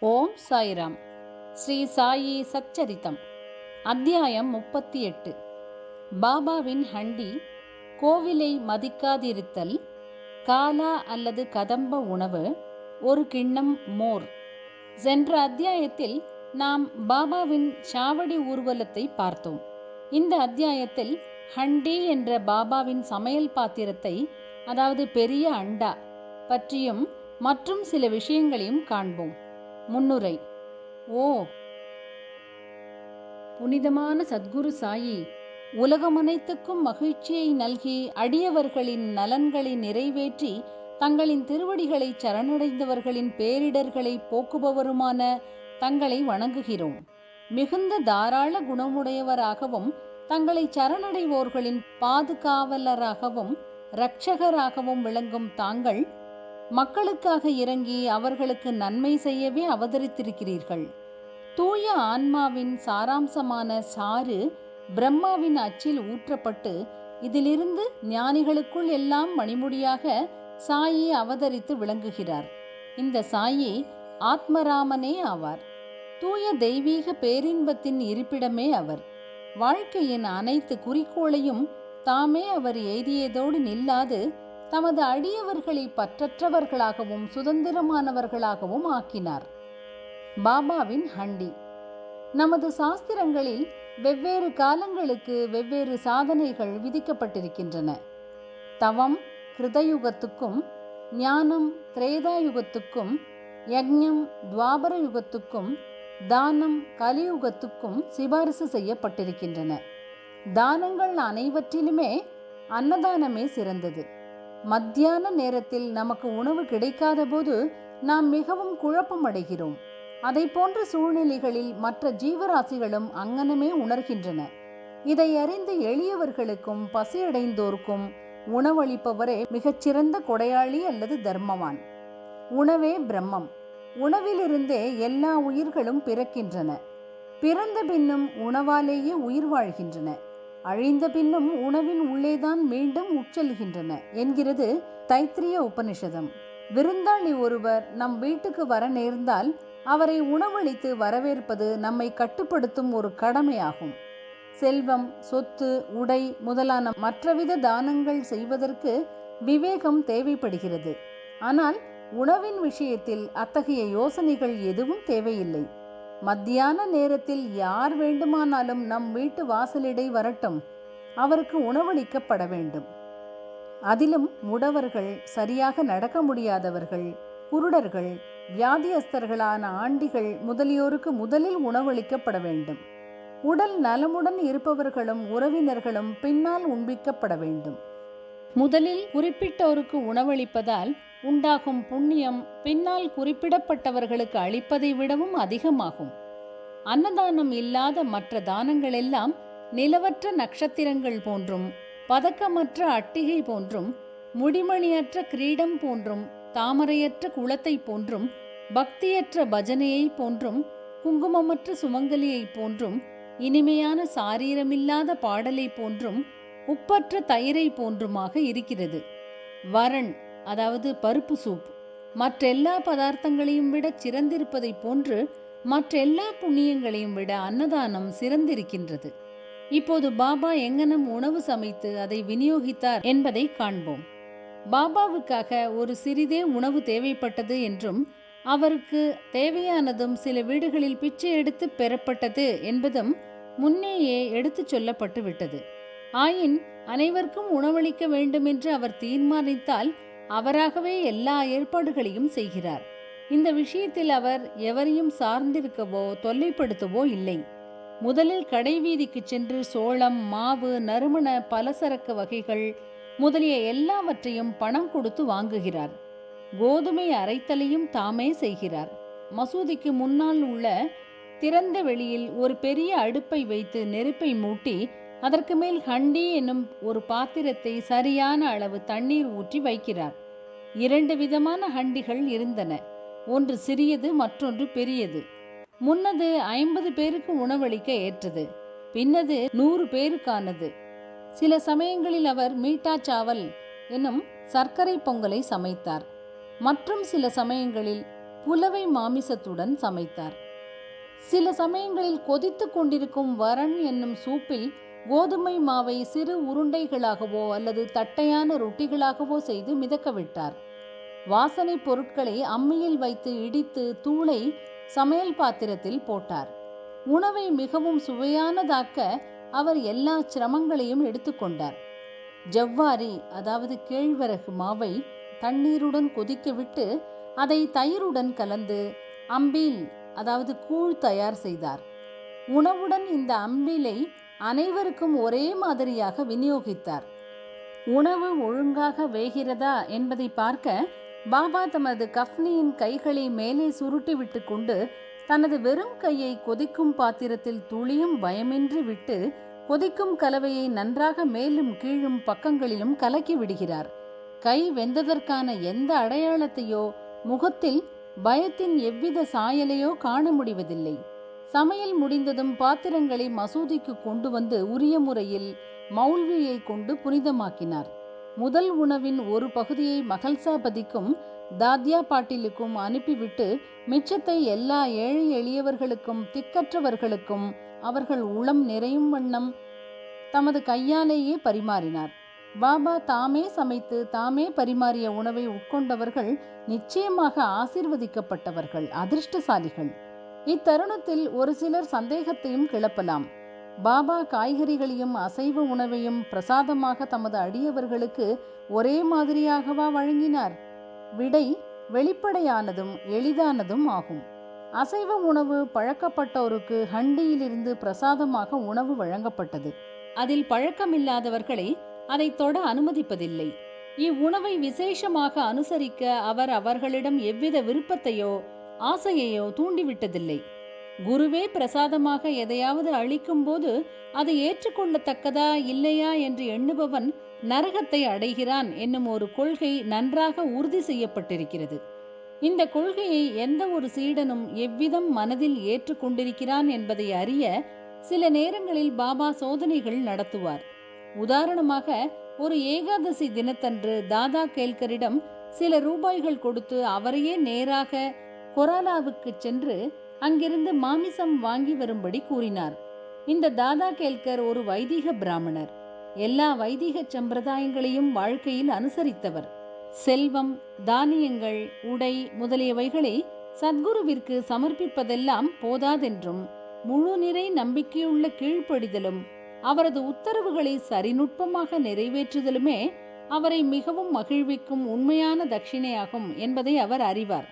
ஓம் சாய்ராம். ஸ்ரீ சாயி சச்சரித்தம் அத்தியாயம் முப்பத்தி எட்டு பாபாவின் ஹண்டி கோவிலை மதிக்காதிருத்தல் காலா அல்லது கதம்ப உணவு ஒரு கிண்ணம் மோர். சென்ற அத்தியாயத்தில் நாம் பாபாவின் சாவடி ஊர்வலத்தை பார்த்தோம். இந்த அத்தியாயத்தில் ஹண்டி என்ற பாபாவின் சமையல் பாத்திரத்தை அதாவது பெரிய அண்டா பற்றியும் மற்றும் சில விஷயங்களையும் காண்போம். முன்னுரை. ஓ! புனிதமான சத்குரு சாயி உலகமனைத்துக்கும் மகிழ்ச்சியை நல்கி அடியவர்களின் நலன்களை நிறைவேற்றி தங்களின் திருவடிகளை சரணடைந்தவர்களின் பேரிடர்களை போக்குபவருமான தங்களை வணங்குகிறோம். மிகுந்த தாராள குணமுடையவராகவும் தங்களை சரணடைவோர்களின் பாதுகாவலராகவும் இரட்சகராகவும் விளங்கும் தாங்கள் மக்களுக்காக இறங்கி அவர்களுக்கு நன்மை செய்யவே அவதரித்திருக்கிறீர்கள். தூய ஆன்மாவின் சாராம்சமான சாறு பிரம்மாவின் அச்சில் ஊற்றப்பட்டு இதிலிருந்து ஞானிகளுக்குள் எல்லாம் மணிமுடியாக சாயி அவதரித்து விளங்குகிறார். இந்த சாயி ஆத்மராமனே ஆவார். தூய தெய்வீக பேரின்பத்தின் இருப்பிடமே அவர். வாழ்க்கையின் அனைத்து குறிக்கோளையும் தாமே அவர் எய்தியதோடு நில்லாது தமது அடியவர்களை பற்றற்றவர்களாகவும் சுதந்திரமானவர்களாகவும் ஆக்கினார். பாபாவின் ஹண்டி. நமது சாஸ்திரங்களில் வெவ்வேறு காலங்களுக்கு வெவ்வேறு சாதனைகள் விதிக்கப்பட்டிருக்கின்றன. தவம் கிருதயுகத்துக்கும் ஞானம் திரேதாயுகத்துக்கும் யக்ஞம் துவாபர யுகத்துக்கும் தானம் கலியுகத்துக்கும் சிபாரிசு செய்யப்பட்டிருக்கின்றன. தானங்கள் அனைவற்றிலுமே அன்னதானமே சிறந்தது. மத்தியான நேரத்தில் நமக்கு உணவு கிடைக்காத போது நாம் மிகவும் குழப்பம் அடைகிறோம். அதை போன்ற சூழ்நிலைகளில் மற்ற ஜீவராசிகளும் அங்கனமே உணர்கின்றன. இதை அறிந்து எளியவர்களுக்கும் பசியடைந்தோருக்கும் உணவளிப்பவரே மிகச்சிறந்த கொடையாளி அல்லது தர்மவான். உணவே பிரம்மம். உணவிலிருந்தே எல்லா உயிர்களும் பிறக்கின்றன. பிறந்த பின்னும் உணவாலேயே உயிர் வாழ்கின்றன. அழிந்த பின்னும் உணவின் உள்ளேதான் மீண்டும் உட்செல்கின்றன என்கிறது தைத்திரிய உபனிஷதம். விருந்தாளி ஒருவர் நம் வீட்டுக்கு வர நேர்ந்தால் அவரை உணவளித்து வரவேற்பது நம்மை கட்டுப்படுத்தும் ஒரு கடமையாகும். செல்வம் சொத்து உடை முதலான மற்றவித தானங்கள் செய்வதற்கு விவேகம் தேவைப்படுகிறது. ஆனால் உணவின் விஷயத்தில் அத்தகைய யோசனைகள் எதுவும் தேவையில்லை. மத்தியான நேரத்தில் யார் வேண்டுமானாலும் நம் வீட்டு வாசலிடை வரட்டும். அவருக்கு உணவளிக்கப்பட வேண்டும். அதிலும் முடவர்கள் சரியாக நடக்க முடியாதவர்கள் குருடர்கள் வியாதியஸ்தர்களான ஆண்டிகள் முதலியோருக்கு முதலில் உணவளிக்கப்பட வேண்டும். உடல் நலமுடன் இருப்பவர்களும் உறவினர்களும் பின்னால் உண்பிக்கப்பட வேண்டும். முதலில் குறிப்பிட்டோருக்கு உணவளிப்பதால் உண்டாகும் புண்ணியம் பின்னால் குறிப்பிடப்பட்டவர்களுக்கு அளிப்பதை விடவும் அதிகமாகும். அன்னதானம் இல்லாத மற்ற தானங்கள் எல்லாம் நிலவற்ற நட்சத்திரங்கள் போன்றும் பதக்கமற்ற அட்டிகை போன்றும் முடிமணியற்ற கிரீடம் போன்றும் தாமரையற்ற குளத்தை போன்றும் பக்தியற்ற பஜனையை போன்றும் குங்குமமற்ற சுமங்கலியை போன்றும் இனிமையான சாரீரமில்லாத பாடலை போன்றும் உப்பற்ற தயிரை போன்றுமாக இருக்கிறது. வரன் அதாவது பருப்பு சூப். மற்றெல்லா பதார்த்தங்களையும் விட சிறந்திருப்பதை போன்று மற்றெல்லா புண்ணியங்களையும் விட அன்னதானம் சிறந்திருக்கின்றது. இப்போது பாபா எங்கனம் உணவு சமைத்து அதை விநியோகித்தார் என்பதை காண்போம். பாபாவுக்காக ஒரு சிறிதே உணவு தேவைப்பட்டது என்றும் அவருக்கு தேவையானதும் சில வீடுகளில் பிச்சை எடுத்து பெறப்பட்டது என்பதும் முன்னேயே எடுத்துச் சொல்லப்பட்டு விட்டது ஆயின் அனைவருக்கும் உணவளிக்க வேண்டுமென்று அவர் தீர்மானித்தால் அவராகவே எல்லா ஏற்பாடுகளையும் செய்கிறார். இந்த விஷயத்தில் அவர் எவரையும் சார்ந்திருக்கவோ தொல்லைப்படுத்தவோ இல்லை. முதலில் கடைவீதிக்கு சென்று சோளம் மாவு நறுமண பலசரக்கு வகைகள் முதலிய எல்லாவற்றையும் பணம் கொடுத்து வாங்குகிறார். கோதுமை அரைத்தலையும் தாமே செய்கிறார். மசூதிக்கு முன்னால் உள்ள திறந்த வெளியில் ஒரு பெரிய அடுப்பை வைத்து நெருப்பை மூட்டி அதற்கு மேல் ஹண்டி என்னும் ஒரு பாத்திரத்தை சரியான அளவு தண்ணீர் ஊற்றி வைக்கிறார். இரண்டு விதமான ஹண்டிகள் இருந்தன. ஒன்று சிறியது மற்றொன்று பெரியது. முன்னது ஐம்பது பேருக்கு உணவளிக்க ஏற்றது. பின்னது நூறு பேருக்கானது. சில சமயங்களில் அவர் மீட்டா சாவல் என்னும் சர்க்கரை பொங்கலை சமைத்தார். மற்றும் சில சமயங்களில் புலவை மாமிசத்துடன் சமைத்தார். சில சமயங்களில் கொதித்துக் கொண்டிருக்கும் வரன் என்னும் சூப்பில் கோதுமை மாவை சிறு உருண்டைகளாகவோ அல்லது தட்டையான ரொட்டிகளாகவோ செய்து மிதக்க விட்டார் வாசனை பொருட்களை அம்மியில் வைத்து இடித்து தூளை சமையல் பாத்திரத்தில் போட்டார். உணவை மிகவும் சுவையானதாக்க அவர் எல்லா சிரமங்களையும் எடுத்துக்கொண்டார் ஜவ்வாரி அதாவது கேழ்வரகு மாவை தண்ணீருடன் கொதிக்க விட்டு அதை தயிருடன் கலந்து அம்பீல் அதாவது கூழ் தயார் செய்தார். உணவுடன் இந்த அம்பிலை அனைவருக்கும் ஒரே மாதிரியாக விநியோகித்தார். உணவு ஒழுங்காக வேகிறதா என்பதை பார்க்க பாபா தமது கஃப்னியின் கைகளை மேலே சுருட்டிவிட்டு கொண்டு தனது வெறும் கையை கொதிக்கும் பாத்திரத்தில் துளியும் பயமின்றி விட்டு கொதிக்கும் கலவையை நன்றாக மேலும் கீழும் பக்கங்களிலும் கலக்கி விடுகிறார். கை வெந்ததற்கான எந்த அடையாளத்தையோ முகத்தில் பயத்தின் எவ்வித சாயலையோ காண முடிவதில்லை. சமையல் முடிந்ததும் பாத்திரங்களை மசூதிக்கு கொண்டு வந்து உரிய முறையில் மௌல்வியை கொண்டு புனிதமாக்கினார். முதல் உணவின் ஒரு பகுதியை மகள்சாபதிக்கும் தாத்யா பாட்டிலுக்கும் அனுப்பிவிட்டு மிச்சத்தை எல்லா ஏழை எளியவர்களுக்கும் திக்கற்றவர்களுக்கும் அவர்கள் உளம் நிறையும் வண்ணம் தமது கையாலேயே பரிமாறினார். பாபா தாமே சமைத்து தாமே பரிமாறிய உணவை உட்கொண்டவர்கள் நிச்சயமாக ஆசிர்வதிக்கப்பட்டவர்கள் அதிர்ஷ்டசாலிகள். இத்தருணத்தில் ஒரு சிலர் சந்தேகத்தையும் கிளப்பலாம். பாபா காய்கறிகளையும் அசைவ உணவையும் பிரசாதமாக தமது அடியவர்களுக்கு ஒரே மாதிரியாகவா வழங்கினார்? விடை வெளிப்படையானதும் எளிதானதும் ஆகும். அசைவ உணவு பழக்கப்பட்டோருக்கு ஹண்டியிலிருந்து பிரசாதமாக உணவு வழங்கப்பட்டது. அதில் பழக்கமில்லாதவர்களை அதை தொட அனுமதிப்பதில்லை. இவ்வுணவை விசேஷமாக அனுசரிக்க அவர் அவர்களிடம் எவ்வித விருப்பத்தையோ ஆசையையோ தூண்டிவிட்டதில்லை. குருவே பிரசாதமாக எதையாவது அளிக்கும்போது அது ஏற்றுக்கொள்ளத்தக்கதா இல்லையா என்று எண்ணுபவன் நரகத்தை அடைகிறான் என்னும் ஒரு கொள்கை நன்றாக உறுதி செய்யப்பட்டிருக்கிறது. இந்த கொள்கையை எந்த ஒரு சீடனும் எவ்விதம் மனதில் ஏற்றுக்கொண்டிருக்கிறான் என்பதை அறிய சில நேரங்களில் பாபா சோதனைகள் நடத்துவார். உதாரணமாக ஒரு ஏகாதசி தினத்தன்று தாதா கேல்கரிடம் சில ரூபாய்கள் கொடுத்து அவரையே நேராக கொராலாவுக்கு சென்று அங்கிருந்து மாமிசம் வாங்கி வரும்படி கூறினார். இந்த தாதா கேல்கர் ஒரு வைதிக பிராமணர். எல்லா வைதிக சம்பிரதாயங்களையும் வாழ்க்கையில் அனுசரித்தவர். செல்வம் தானியங்கள் உடை முதலியவைகளை சத்குருவிற்கு சமர்ப்பிப்பதெல்லாம் போதாதென்றும் முழு நிறை நம்பிக்கையுள்ள கீழ்ப்படிதலும் அவரது உத்தரவுகளை சரிநுட்பமாக நிறைவேற்றுதலுமே அவரை மிகவும் மகிழ்விக்கும் உண்மையான தட்சிணையாகும் என்பதை அவர் அறிவார்.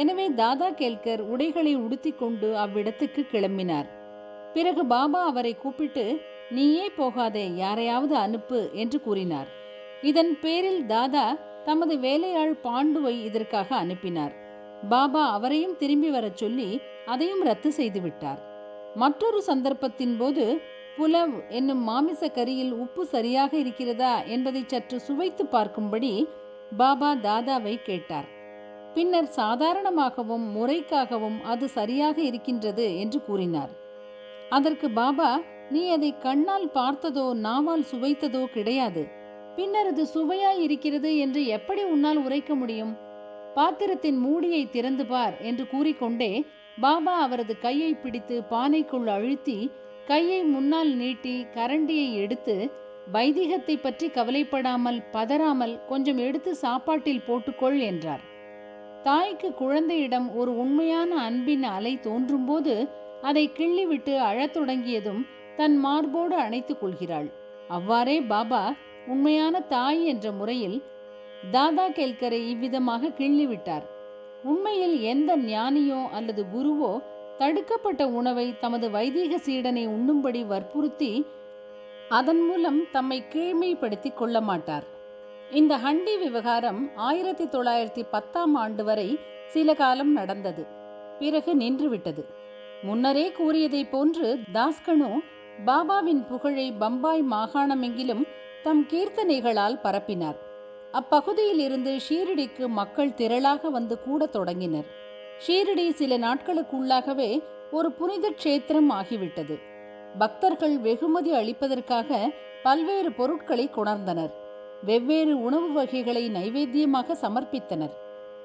எனவே தாதா கேல்கர் உடைகளை உடுத்திக்கொண்டு அவ்விடத்துக்கு கிளம்பினார். பிறகு பாபா அவரை கூப்பிட்டு நீயே போகாதே யாரையாவது அனுப்பு என்று கூறினார். இதன் பேரில் தாதா தமது வேலையாள் பாண்டுவை இதற்காக அனுப்பினார். பாபா அவரையும் திரும்பி வரச் சொல்லி அதையும் ரத்து செய்து விட்டார். மற்றொரு சந்தர்ப்பத்தின் போது புலவ் என்னும் மாமிச கறியில் உப்பு சரியாக இருக்கிறதா? என்பதை சற்று சுவைத்து பார்க்கும்படி பாபா தாதாவை கேட்டார். பின்னர் சாதாரணமாகவும் முறைக்காகவும் அது சரியாக இருக்கின்றது என்று கூறினார். அதற்கு பாபா நீ அதை கண்ணால் பார்த்ததோ நாவால் சுவைத்ததோ கிடையாது. பின்னர் அது சுவையாய் இருக்கிறது என்று எப்படி உன்னால் உரைக்க முடியும்? பாத்திரத்தின் மூடியை திறந்து பார் என்று கூறிக்கொண்டே பாபா அவரது கையை பிடித்து பானைக்குள் அழுத்தி கையை முன்னால் நீட்டி கரண்டியை எடுத்து வைதிகத்தை பற்றி கவலைப்படாமல் பதறாமல் கொஞ்சம் எடுத்து சாப்பாட்டில் போட்டுக்கொள் என்றார். தாய்க்கு குழந்தையிடம் ஒரு உண்மையான அன்பின் அலை தோன்றும்போது அதை கிள்ளிவிட்டு அழத் தொடங்கியதும் தன் மார்போடு அணைத்துக் கொள்கிறாள். அவ்வாறே பாபா உண்மையான தாய் என்ற முறையில் தாதா கேல்கரை இவ்விதமாக கிள்ளிவிட்டார். உண்மையில் எந்த ஞானியோ அல்லது குருவோ தடுக்கப்பட்ட உணவை தமது வைதீக சீடனை உண்ணும்படி வற்புறுத்தி அதன் மூலம் தம்மை கீழ்மைப்படுத்திக் கொள்ள மாட்டார். இந்த ஹண்டி விவகாரம் ஆயிரத்தி தொள்ளாயிரத்தி பத்தாம் ஆண்டு வரை சில காலம் நடந்தது. பிறகு நின்றுவிட்டது. முன்னரே கூறியதைப் போன்று தாஸ்கனு பாபாவின் புகழை பம்பாய் மாகாணமெங்கிலும் தம் கீர்த்தனைகளால் பரப்பினார். அப்பகுதியில் இருந்து ஷீரடிக்கு மக்கள் திரளாக வந்து கூடத் தொடங்கினர். ஷீரடி சில நாட்களுக்குள்ளாகவே ஒரு புனித க்ஷேத்திரம் ஆகிவிட்டது. பக்தர்கள் வெகுமதி அளிப்பதற்காக பல்வேறு பொருட்களை கொணர்ந்தனர். வெவ்வேறு உணவு வகைகளை நைவேத்தியமாக சமர்ப்பித்தனர்.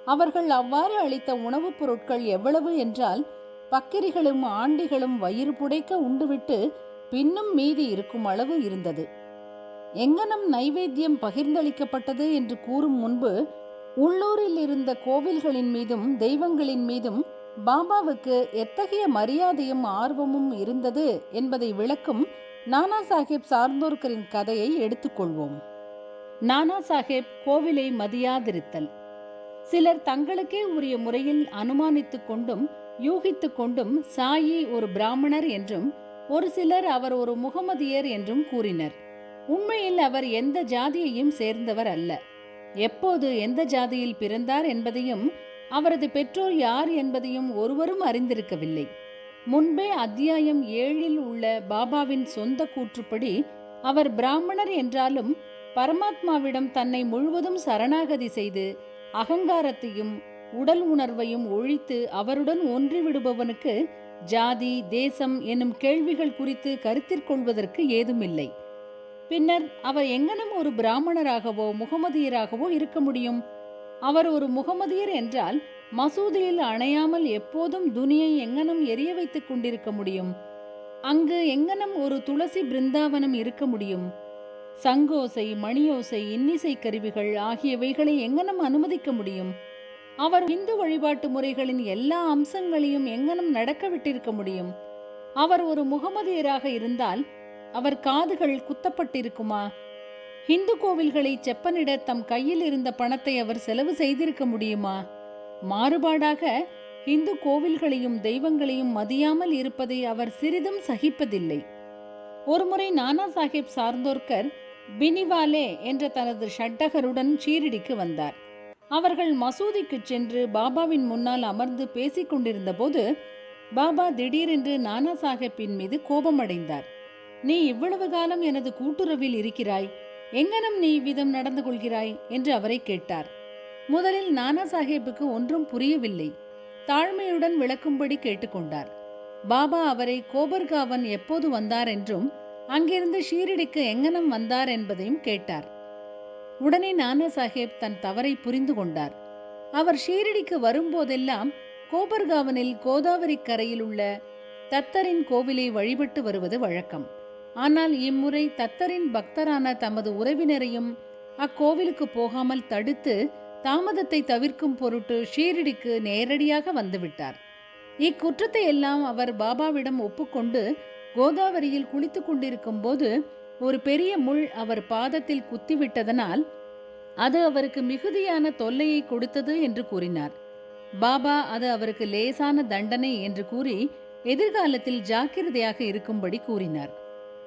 அவர்கள் அவ்வாறு அளித்த உணவுப் பொருட்கள் எவ்வளவு என்றால் பக்கிரிகளும் ஆண்டிகளும் வயிறு புடைக்க உண்டுவிட்டு பின்னும் மீதி இருக்கும் அளவு இருந்தது. எங்கனம் நைவேத்தியம் பகிர்ந்தளிக்கப்பட்டது என்று கூறும் முன்பு உள்ளூரில் இருந்த கோவில்களின் மீதும் தெய்வங்களின் மீதும் பாபாவுக்கு எத்தகைய மரியாதையும் ஆர்வமும் இருந்தது என்பதை விளக்கும் நானா சாஹிப் சார்ந்தோர்கரின் கதையை எடுத்துக்கொள்வோம் நானா சாஹேப் கோவிலை மதியாதிருத்தல். சிலர் தங்களுக்கே உரிய முறையில் அனுமானித்துக் கொண்டும் யூகித்துக் கொண்டும் சாயி ஒரு பிராமணர் என்றும் ஒரு சிலர் அவர் ஒரு முகமதியர் என்றும் கூறினர். உண்மையில் அவர் எந்த ஜாதியையும் சேர்ந்தவர் அல்ல. எப்போது எந்த ஜாதியில் பிறந்தார் என்பதையும் அவரது பெற்றோர் யார் என்பதையும் ஒருவரும் அறிந்திருக்கவில்லை. முன்பே அத்தியாயம் ஏழில் உள்ள பாபாவின் சொந்த கூற்றுப்படி அவர் பிராமணர் என்றாலும் பரமாத்மாவிடம் தன்னை முழுவதும் சரணாகதி செய்து அகங்காரத்தையும் உடல் உணர்வையும் ஒழித்து அவருடன் ஒன்றிவிடுபவனுக்கு ஜாதி தேசம் என்னும் கேள்விகள் குறித்து கருத்திற்கொள்வதற்கு ஏதுமில்லை. பின்னர் அவர் எங்கனும் ஒரு பிராமணராகவோ முகமதியராகவோ இருக்க முடியும்? அவர் ஒரு முகமதியர் என்றால் மசூதியில் அணையாமல் எப்போதும் துனியை எங்கனம் எரிய வைத்துக் கொண்டிருக்க முடியும்? அங்கு எங்கனம் ஒரு துளசி பிருந்தாவனம் இருக்க முடியும்? சங்கோசை மணியோசை இன்னிசை கருவிகள் ஆகியவைகளை எங்கனம் அனுமதிக்க முடியும்? அவர் இந்து வழிபாட்டு முறைகளின் எல்லா அம்சங்களையும் எங்கனம் நடக்க விட்டிருக்க முடியும்? அவர் ஒரு முகமதியராக இருந்தால் அவர் காதுகள் குத்தப்பட்டிருக்குமா? இந்து கோவில்களை செப்பனிட தம் கையில் இருந்த பணத்தை அவர் செலவு செய்திருக்க முடியுமா? மாறுபாடாக இந்து கோவில்களையும் தெய்வங்களையும் மதியாமல் இருப்பதை அவர் சிறிதும் சகிப்பதில்லை. ஒருமுறை நானா சாஹிப் சார்ந்தோர்கர் பினிவாலே என்ற தனது ஷட்டகருடன் ஷீரடிக்கு வந்தார். அவர்கள் மசூதிக்கு சென்று பாபாவின் முன்னால் அமர்ந்து பேசிக் கொண்டிருந்த போது பாபா திடீரென்று நானா சாஹிப்பின் மீது கோபமடைந்தார். நீ இவ்வளவு காலம் எனது கூட்டுறவில் இருக்கிறாய். எங்கனம் நீ இவ்விதம் நடந்து கொள்கிறாய்? என்று அவரை கேட்டார். முதலில் நானா சாஹேப்புக்கு ஒன்றும் புரியவில்லை. தாழ்மையுடன் விளக்கும்படி கேட்டுக்கொண்டார் பாபா அவரை கோபர்காவன் எப்போது வந்தார் என்றும் அங்கிருந்து ஷீரடிக்கு எங்கனம் வந்தார் என்பதையும் கேட்டார். உடனே நானா சாஹேப் தன் தவறை புரிந்து கொண்டார். அவர் ஷீரடிக்கு வரும்போதெல்லாம் கோபர்காவனில் கோதாவரி கரையில் உள்ள தத்தரின் கோவிலை வழிபட்டு வருவது வழக்கம். ஆனால் இம்முறை தத்தரின் பக்தரான தமது உறவினரையும் அக்கோவிலுக்கு போகாமல் தடுத்து தாமதத்தை தவிர்க்கும் பொருட்டு ஷீரடிக்கு நேரடியாக வந்துவிட்டார். இக்குற்றத்தை எல்லாம் அவர் பாபாவிடம் ஒப்புக்கொண்டு கோதாவரியில் குளித்து கொண்டிருக்கும் போது ஒரு பெரிய முள் அவர் பாதத்தில் குத்திவிட்டதனால் அது அவருக்கு மிகுதியான தொல்லையை கொடுத்தது என்று கூறினார். பாபா அது அவருக்கு லேசான தண்டனை என்று கூறி எதிர்காலத்தில் ஜாக்கிரதையாக இருக்கும்படி கூறினார்.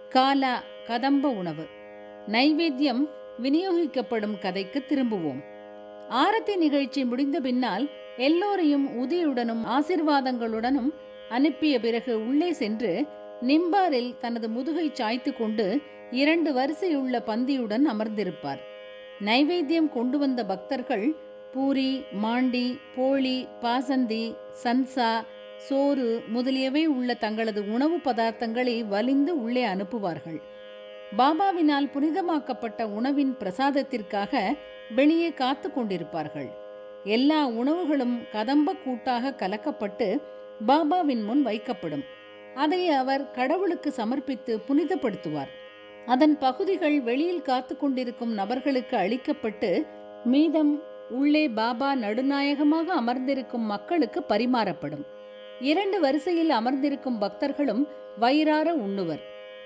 காலா கதம்ப உணவு. நைவேத்தியம் விநியோகிக்கப்படும் கதைக்கு திரும்புவோம். ஆரத்தி நிகழ்ச்சி முடிந்த பின்னால் எல்லோரையும் உதியுடனும் ஆசிர்வாதங்களுடனும் அனுப்பிய பிறகு உள்ளே சென்று நிம்பாரில் தனது முதுகை சாய்த்து கொண்டு இரண்டு வரிசையுள்ள பந்தியுடன் அமர்ந்திருப்பார். நைவேத்தியம் கொண்டு வந்த பக்தர்கள் பூரி மாண்டி போளி பாசந்தி சன்சா சோறு முதலியவை உள்ள தங்களது உணவு பதார்த்தங்களை வலிந்து உள்ளே அனுப்புவார்கள். பாபாவினால் புனிதமாக்கப்பட்ட உணவின் பிரசாதத்திற்காக வெளியே காத்து கொண்டிருப்பார்கள். எல்லா உணவுகளும் கதம்ப கூட்டாக கலக்கப்பட்டு பாபாவின் முன் வைக்கப்படும். அதை அவர் கடவுளுக்கு சமர்ப்பித்து புனிதப்படுத்துவார். அதன் பகுதிகள் வெளியில் காத்து கொண்டிருக்கும் நபர்களுக்கு அளிக்கப்பட்டு மீதம் உள்ளே பாபா நடுநாயகமாக அமர்ந்திருக்கும் மக்களுக்கு பரிமாறப்படும். இரண்டு வரிசையில் அமர்ந்திருக்கும் பக்தர்களும் வயிறார உண்ணுவர்.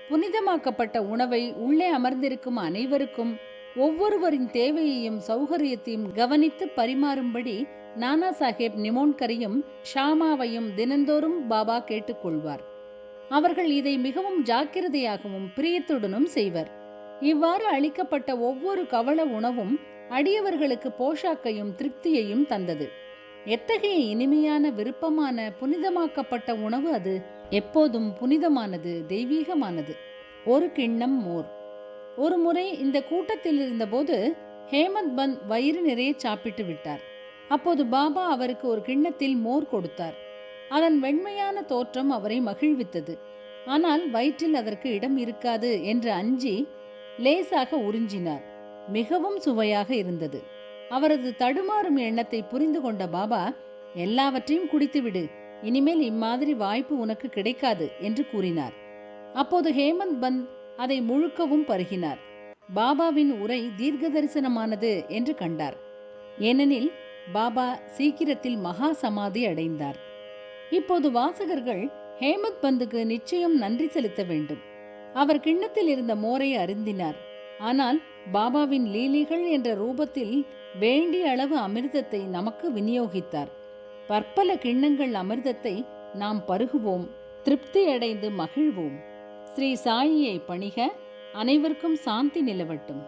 புனிதமாக்கப்பட்ட உணவை உள்ளே அமர்ந்திருக்கும் அனைவருக்கும் ஒவ்வொருவரின் தேவையையும் சௌகரியத்தையும் கவனித்து பரிமாறும்படி நானா சாஹேப் நிமோன்கரையும் ஷாமாவையும் தினந்தோறும் பாபா கேட்டுக்கொள்வார். அவர்கள் இதை மிகவும் ஜாக்கிரதையாகவும் பிரியத்துடனும் செய்வர். இவ்வாறு அளிக்கப்பட்ட ஒவ்வொரு கவள உணவும் அடியவர்களுக்கு போஷாக்கையும் திருப்தியையும் தந்தது. எத்தகைய இனிமையான விருப்பமான புனிதமாக்கப்பட்ட உணவு அது? எப்போதும் புனிதமானது தெய்வீகமானது. ஒரு கிண்ணம் மோர். ஒரு முறை இந்த கூட்டத்தில் இருந்தபோது ஹேமந்த் பந்த் வயிறு நிறைய சாப்பிட்டு விட்டார். அப்போது பாபா அவருக்கு ஒரு கிண்ணத்தில் மோர் கொடுத்தார். அதன் வெண்மையான தோற்றம் அவரை மகிழ்வித்தது. ஆனால் வயிற்றில் அதற்கு இடம் இருக்காது என்று அஞ்சி லேசாக உறிஞ்சினார். மிகவும் சுவையாக இருந்தது. அவரது தடுமாறும் எண்ணத்தை புரிந்து கொண்ட பாபா எல்லாவற்றையும் குடித்துவிடு இனிமேல் இம்மாதிரி வாய்ப்பு உனக்கு கிடைக்காது என்று கூறினார். அப்போது ஹேமந்த் பந்த் அதை முழுக்கவும் பருகினார். பாபாவின் உரை தீர்க்க தரிசனமானது என்று கண்டார். ஏனெனில் பாபா சீக்கிரத்தில் மகா சமாதி அடைந்தார். இப்போது வாசகர்கள் ஹேமத் பந்துக்கு நிச்சயம் நன்றி செலுத்த வேண்டும். அவர் கிண்ணத்தில் இருந்த மோரை அருந்தினார். ஆனால் பாபாவின் லீலிகள் என்ற ரூபத்தில் வேண்டிய அளவு அமிர்தத்தை நமக்கு விநியோகித்தார். பற்பல கிண்ணங்கள் அமிர்தத்தை நாம் பருகுவோம் திருப்தி அடைந்து மகிழ்வோம். ஸ்ரீ சாயியை பணிக அனைவருக்கும் சாந்தி நிலவட்டும்.